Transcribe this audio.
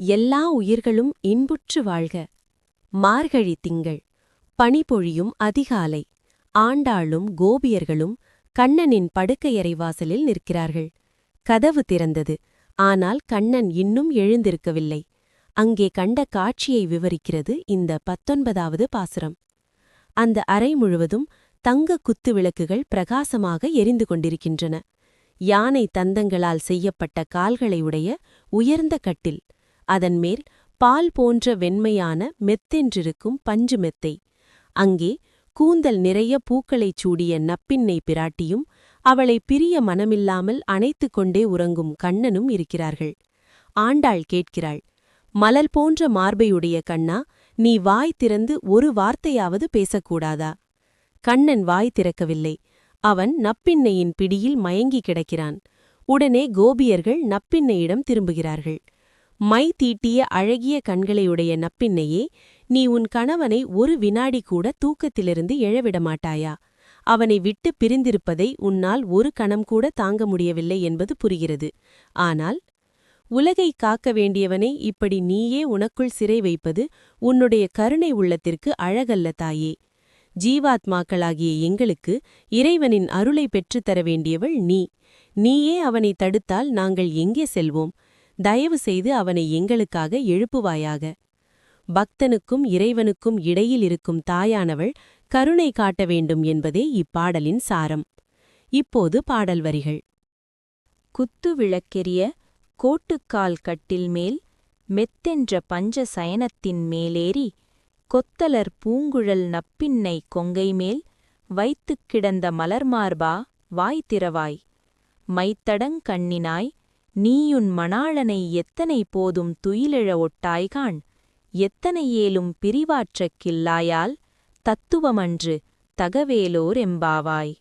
எல்லா உயிர்களும் இன்புற்று வாழ்க. மார்கழி திங்கள். பனிபொழியும் அதிகாலை. ஆண்டாளும் கோபியர்களும் கண்ணனின் படுக்கையறை வாசலில் நிற்கிறார்கள். கதவு திறந்தது. ஆனால் கண்ணன் இன்னும் எழுந்திருக்கவில்லை. அங்கே கண்ட காட்சியை விவரிக்கிறது இந்த பத்தொன்பதாவது பாசுரம். அந்த அறை முழுவதும் தங்க குத்து விளக்குகள் பிரகாசமாக எரிந்து கொண்டிருக்கின்றன. யானை தந்தங்களால் செய்யப்பட்ட கால்களை உடைய உயர்ந்த கட்டில். அதன்மேல் பால் போன்ற வெண்மையான மெத்தென்றிருக்கும் பஞ்சு மெத்தை. அங்கே கூந்தல் நிறைய பூக்களைச் சூடிய நப்பின்னை பிராட்டியும் அவளை பிரிய மனமில்லாமல் அணைத்துக் கொண்டே உறங்கும் கண்ணனும் இருக்கிறார்கள். ஆண்டாள் கேட்கிறாள் மலல் போன்ற மார்பையுடைய கண்ணா நீ வாய் திறந்து ஒரு வார்த்தையாவது பேசக்கூடாதா? கண்ணன் வாய் திறக்கவில்லை. அவன் நப்பின்னையின் பிடியில் மயங்கி கிடக்கிறான். உடனே கோபியர்கள் நப்பின்னையிடம் திரும்புகிறார்கள். மை தீட்டிய அழகிய கண்களையுடைய நப்பின்னையே நீ உன் கணவனை ஒரு வினாடி கூட தூக்கத்திலிருந்து எழவிடமாட்டாயா? அவனை விட்டு பிரிந்திருப்பதை உன்னால் ஒரு கணம் கூட தாங்க முடியவில்லை என்பது புரிகிறது. ஆனால் உலகை காக்க வேண்டியவனை இப்படி நீயே உனக்குள் சிறை வைப்பது உன்னுடைய கருணை உள்ளத்திற்கு அழகல்ல தாயே. ஜீவாத்மாக்களாகிய எங்களுக்கு இறைவனின் அருளை பெற்றுத்தர வேண்டியவள் நீ. நீயே அவனை தடுத்தால் நாங்கள் எங்கே செல்வோம்? தயவு செய்து அவனை எங்களுக்காக எழுப்புவாயாக. பக்தனுக்கும் இறைவனுக்கும் இடையில் இருக்கும் தாயானவள் கருணை காட்ட வேண்டும் என்பதே இப்பாடலின் சாரம். இப்போது பாடல் வரிகள். குத்து விளக்கெரிய கோட்டுக்கால் கட்டில் மேல் மெத்தென்ற பஞ்ச சயனத்தின் மேலேறி கொத்தலர் பூங்குழல் நப்பின்னை கொங்கை மேல் வைத்துக் கிடந்த மலர்மார்பா வாய் திறவாய். மைத்தடங் கண்ணினாய் நீயுன் மணாளனை எத்தனை போதும் துயிலெழ ஒட்டாய்கான்? எத்தனை ஏலும் பிரிவாற்றக் கில்லாயால்? தத்துவமன்று தகவேலோர் எம்பாவாய்.